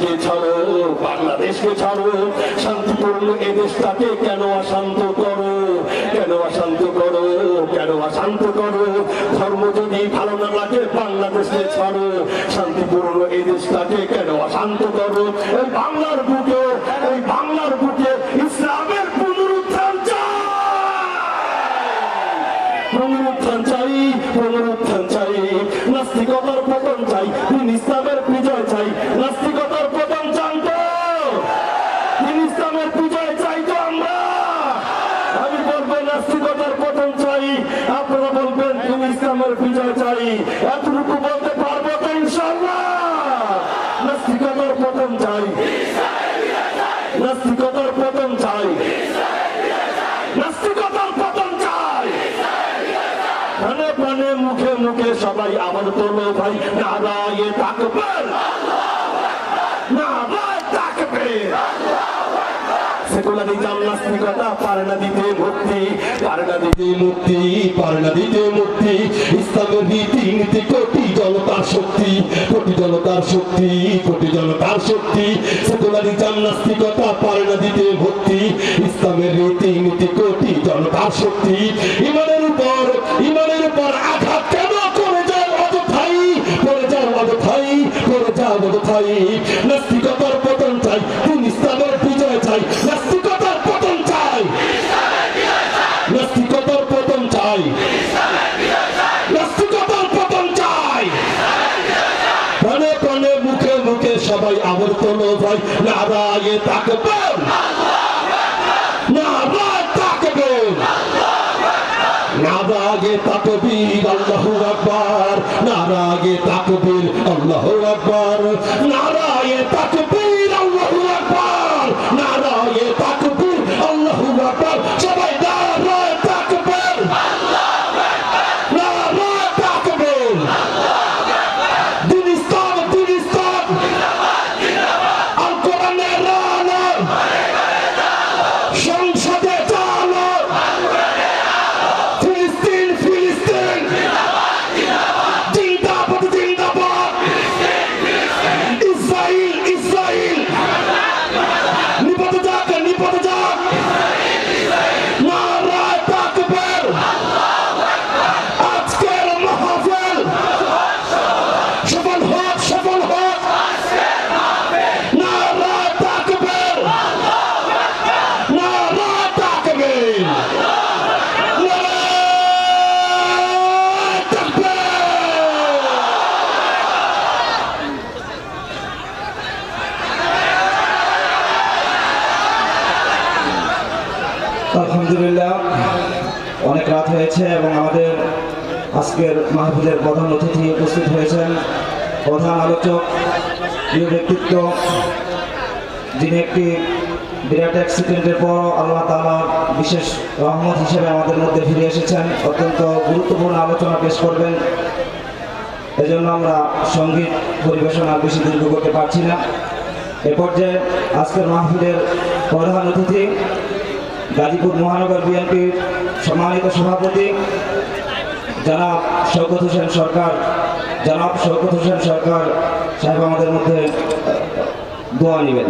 বাংলাদেশকে ছাড়ো বাংলাদেশকে ছাড়ো, শান্তিপূর্ণ এ দেশটাকে কেন অশান্ত করো? কেন অশান্ত করো? কেন অশান্ত করো? ধর্ম যদি ভালো না লাগে, বাংলাদেশকে ছাড়ো। শান্তিপূর্ণ এই দেশটাকে কেন অশান্ত করো? এই বাংলার বুকে, এই বাংলার বুকে ইসলামের পুনরুত্থান পুনরুত্থান চাই পুনরুত্থান চাই। নাস্তিকতার পতন চাই ইসলামের বিজয় চাই। ইসলামের বিজয় চাই। এতটুকু বলতে পারব তো ইনশাল্লাহ পতন চাই। নাস্তিকতার পতন চাই। মুখে মুখে সবাই তোলো ভাই। নারায়ে তাকবীর। নাস্তিকতা পারে না দিতে মুক্তি, পারে না দিতে মুক্তি, পারে না দিতে মুক্তি। নীতি কোটি জনতার শক্তি, কোটি জনতার শক্তি, কোটি জনতার শক্তি। সেকুলারিজম নাস্তিকতা পারে না দিতে ভক্তি। ইসলামের রীতি নীতি কোটি জনতার শক্তি। ইমানের সবাই আবর্তন ভাই নারায়ে তাকবেন নারায় তাকবেন নারাগে তাকবীর, আল্লাহু আকবার। নারাগে তাকবীর, আল্লাহু আকবার। নারায়ে আলহামদুলিল্লাহ, অনেক রাত হয়েছে এবং আমাদের আজকের মাহফিলের প্রধান অতিথি উপস্থিত হয়েছেন। প্রধান আলোচক, প্রিয় ব্যক্তিত্ব, যিনি একটি বিরাট অ্যাক্সিডেন্টের পর আল্লাহ তালা বিশেষ রহমত হিসেবে আমাদের মধ্যে ফিরে এসেছেন। অত্যন্ত গুরুত্বপূর্ণ আলোচনা পেশ করবেন। এজন্য আমরা সংগীত পরিবেশন আর বেশি দীর্ঘ করতে পারছি না। এ পর্যায়ে আজকের মাহফিলের প্রধান অতিথি গাজীপুর মহানগর বিএনপির সম্মানিত সভাপতি, জনাব শৌকত হোসেন সরকার, জনাব শৌকত হোসেন সরকার, সাহেব আমাদের মধ্যে দোয়া নেবেন।